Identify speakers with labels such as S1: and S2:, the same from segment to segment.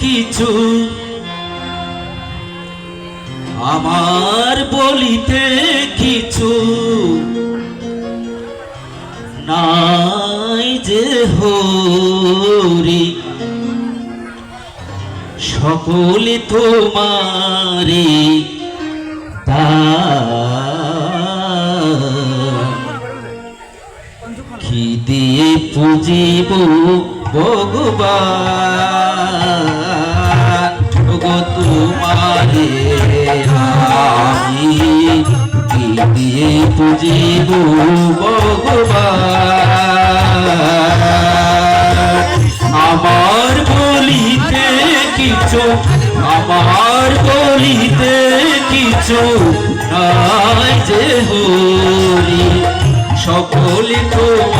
S1: কিছু। আমার বলিতে কিছু নাই যে হরি। সকলে তোমারে কি দিয়ে পুজিব ভগবান? দিয়ে পুজিব ভগবান আমার বলিতে কিছু আমার বলিতে কিছু নাই যে হরি। সকলে তোমারি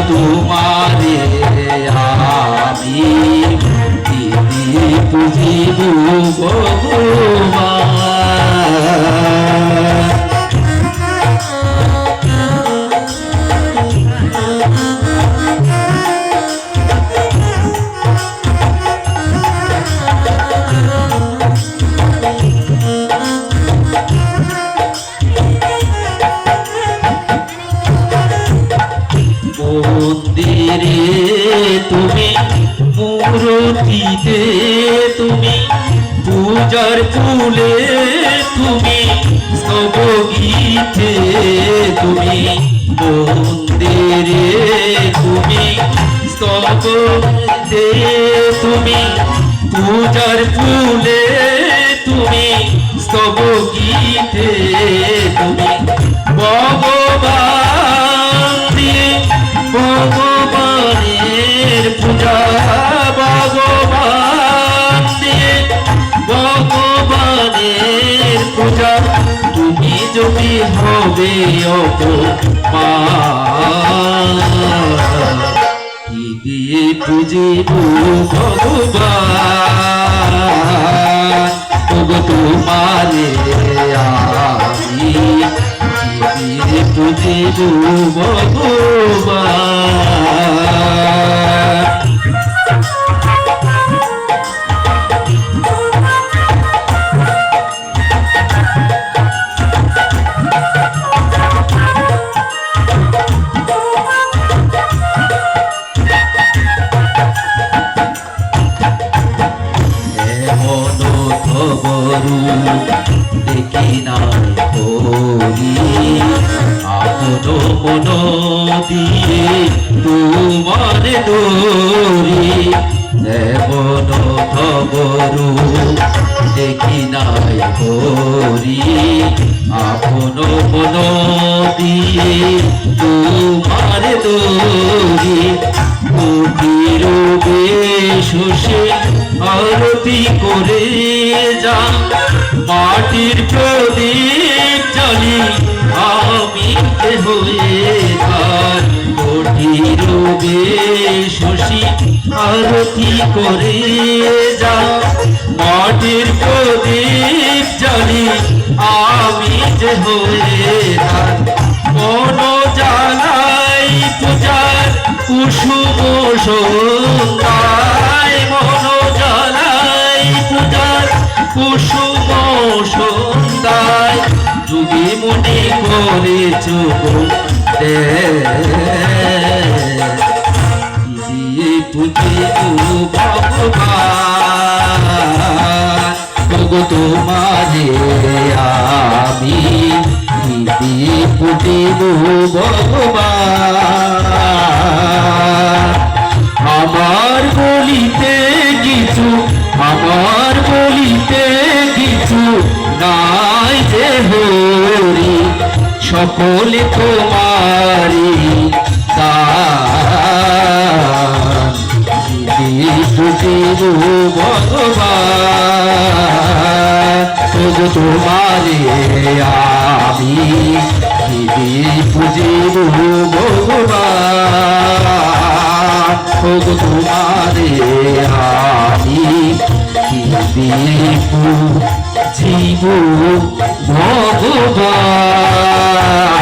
S1: তোমারে আমি দিয়ে পুজিব ভগবান মন্দিরে তুমি, মূরতিতে তুমি, পূজার ফুলে তুমি স্তব গীতে তুমি মন্দিরে তুমি স্তব দে তুমি, পূজার ফুলে তুমি স্তব গীতে তুমি, ভগবান পূজা তুমি যদি হবে কি দিয়ে পুজিব ভগবান? তোমারে আমি কি দিয়ে পুজিব ভগবান? মন দিয়ে তোমার দরি এমন খবরু দেখি নাই করি আপন মন দিয়ে তোমার দরি কুটির বেশে আরতি করে যা মাটির প্রদীপ করে যা মাটির প্রদীপ জ্বালি, আমি যে কোন জানাই পূজার কুসুম সন্ধ্যায় মন জানাই পূজার কুসুম সন্ধ্যায়। মনে করে চোখ দিয়ে তোমারে আমি ভগবান। আমার বলিতে কিছু, আমার বলিতে কিছু নাই যে হরি। সকলে তোমারি দান শিবু ভগবান। শুধু তোমারে আমি দিদি পুজিব ভগবান। শুধু আমি দিদি পুজিব ভগবান।